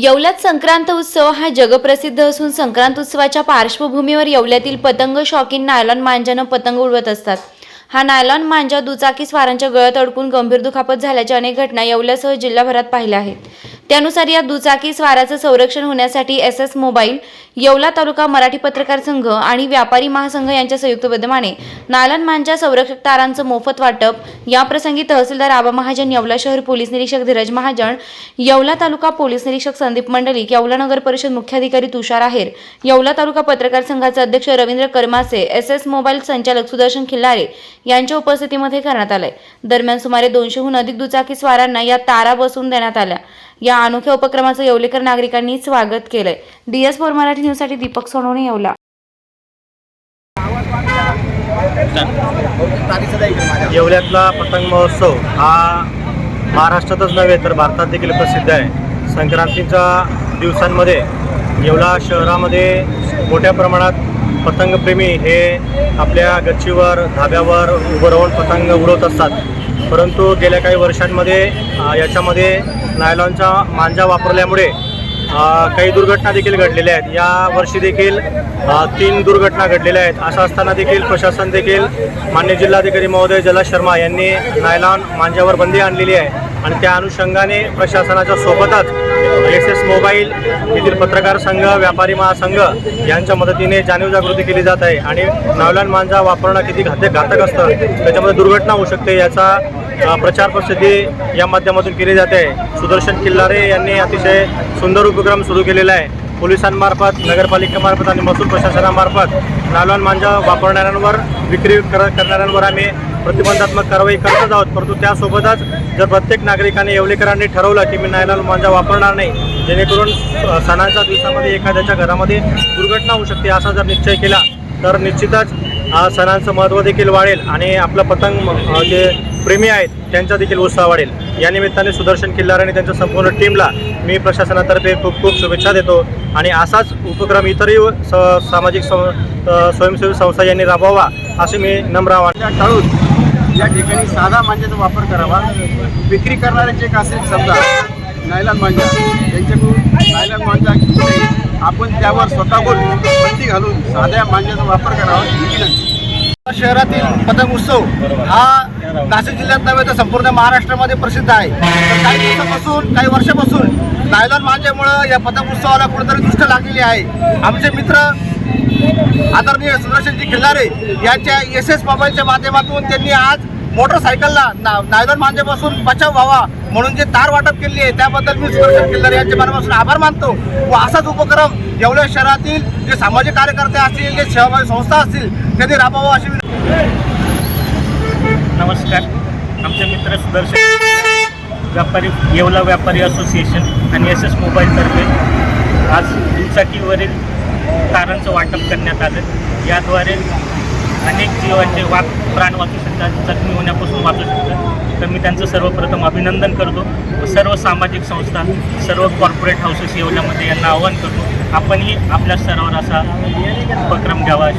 येवल्यात संक्रांत उत्सव हा जगप्रसिद्ध असून संक्रांत उत्सवाच्या पार्श्वभूमीवर येवल्यातील पतंग शौकीन नायलॉन मांजानं पतंग उडवत असतात. हा नायलॉन मांजा दुचाकी स्वारांच्या गळ्यात अडकून गंभीर दुखापत झाल्याच्या अनेक घटना येवल्यासह जिल्हाभरात पाहिल्या आहेत. त्यानुसार या दुचाकी स्वाराचं संरक्षण होण्यासाठी S S mobile Yeola taluka Marathi पत्रकार संघ आणि व्यापारी महासंघ यांच्या संयुक्त विद्यमाने नायलॉन संरक्षक तारांचं मोफत वाटप याप्रसंगी तहसीलदार आबा महाजन येवला शहर पोलीस निरीक्षक धीरज महाजन येवला तालुका पोलीस निरीक्षक संदीप मंडलिक येवला नगर परिषद मुख्याधिकारी तुषार आहेर येवला तालुका पत्रकार संघाचे अध्यक्ष Ravindra Karmase S S mobile संचालक सुदर्शन खिल्लारे यांच्या उपस्थितीमध्ये करण्यात आलंय. दरम्यान सुमारे दोनशेहून अधिक दुचाकी स्वारांना या तारा बसवून देण्यात आल्या. या अनोख्या उपक्रमाचं येवलेकर नागरिकांनी स्वागत केलंय. डीएस फोर मराठी न्यूजसाठी दीपक सोनवणे येवला. येवल्यातला पतंग महोत्सव हा महाराष्ट्रातच नव्हे तर भारतात देखील प्रसिद्ध आहे. संक्रांतीच्या दिवसांमध्ये येवला शहरामध्ये मोठ्या प्रमाणात पतंगप्रेमी हे आपल्या गच्चीवर धाब्यावर उभं राहून पतंग उडवत असतात. परंतु गेल्या काही वर्षांमध्ये याच्यामध्ये नायलॉनचा मांजा वापरल्यामुळे काही दुर्घटना देखील घडलेल्या आहेत. या वर्षी देखील तीन दुर्घटना घडलेल्या आहेत. असं असताना देखील प्रशासन देखील मान्य जिल्हाधिकारी महोदय जला शर्मा यांनी नायलॉन मांजावर बंदी आणलेली आहे. आणि त्या अनुषंगाने प्रशासनाच्या सोबतच एस एस मोबाईल येथील पत्रकार संघ व्यापारी महासंघ यांच्या मदतीने जाणीव जागृती केली जात आहे. आणि नावलान मांजा वापरणं किती घातक घातक असतं त्याच्यामध्ये दुर्घटना होऊ शकते याचा प्रचार प्रसिद्धी या माध्यमातून केली जाते. सुदर्शन किल्लारे यांनी अतिशय सुंदर उपक्रम सुरू केलेला आहे. पोलिसांमार्फत नगरपालिकेमार्फत आणि महसूल प्रशासनामार्फत नालवान मांजा वापरणाऱ्यांवर विक्री कर करणाऱ्यांवर आम्ही प्रतिबंधात्मक कारवाई करतच आहोत. परंतु त्यासोबतच जर प्रत्येक नागरिकाने येवलेकरांनी ठरवलं की मी नायलॉन मांजा वापरणार नाही जेणेकरून सणाच्या दिवसामध्ये एखाद्याच्या घरामध्ये दुर्घटना होऊ शकते असा जर निश्चय केला तर निश्चितच सणांचं महत्त्व देखील वाढेल आणि आपलं पतंग जे प्रेमी आहेत त्यांचा देखील उत्साह वाढेल. या निमित्ताने सुदर्शन किल्लार आणि त्यांच्या संपूर्ण टीमला मी प्रशासनातर्फे खूप खूप शुभेच्छा देतो आणि असाच उपक्रम इतरही स सामाजिक सं स्वयंसेवी संस्था यांनी राबवावा असे मी नम्र आवाहन टाळून या ठिकाणी साधा मांजाचा वापर करावा. विक्री करणारे जे का असेल समजा नायलॉन मांजा त्यांच्याकडून नायलॉन मांजा आपण त्यावर स्वतःहून बंदी घालून साध्या मांजाचा वापर करावा विनंती शहरातील पतंग उत्सव हा नाशिक जिल्ह्यात नव्हे तर संपूर्ण महाराष्ट्रामध्ये प्रसिद्ध आहे. तर काही दिवसापासून काही वर्षापासून नायलॉन मांजामुळं या पतंग उत्सवाला कुठेतरी दृष्ट लागलेली आहे. आमचे मित्र आदरणीय सुदर्शनजी खिल्लारे यांच्या एस एस मोबाईलच्या माध्यमातून त्यांनी आज मोटरसायकलला ना नायलॉन मांजेपासून बचाव व्हावा म्हणून जे तार वाटप केली आहे त्याबद्दल मी सुदर्शन खिल्लारे यांच्या मनापासून आभार मानतो. व असाच उपक्रम एवढ्या शहरातील जे सामाजिक कार्यकर्ते असतील जे सेवाभावी संस्था असतील त्यांनी राबवावं अशी नमस्कार. आमचे मित्र सुदर्शन व्यापारी येवला व्यापारी असोसिएशन आणि एस एस मोबाईलतर्फे आज दुचाकीवरील तारांचं वाटप करण्यात आलं. याद्वारे अनेक जीवांचे वाच प्राण वाचू शकतात जखमी होण्यापासून वाचू शकतात. तर मी त्यांचं सर्वप्रथम अभिनंदन करतो. सर्व सामाजिक संस्था सर्व कॉर्पोरेट हाऊसेस येवल्यामध्ये यांना आवाहन करतो. आपणही आपल्या स्तरावर असा उपक्रम घ्यावा.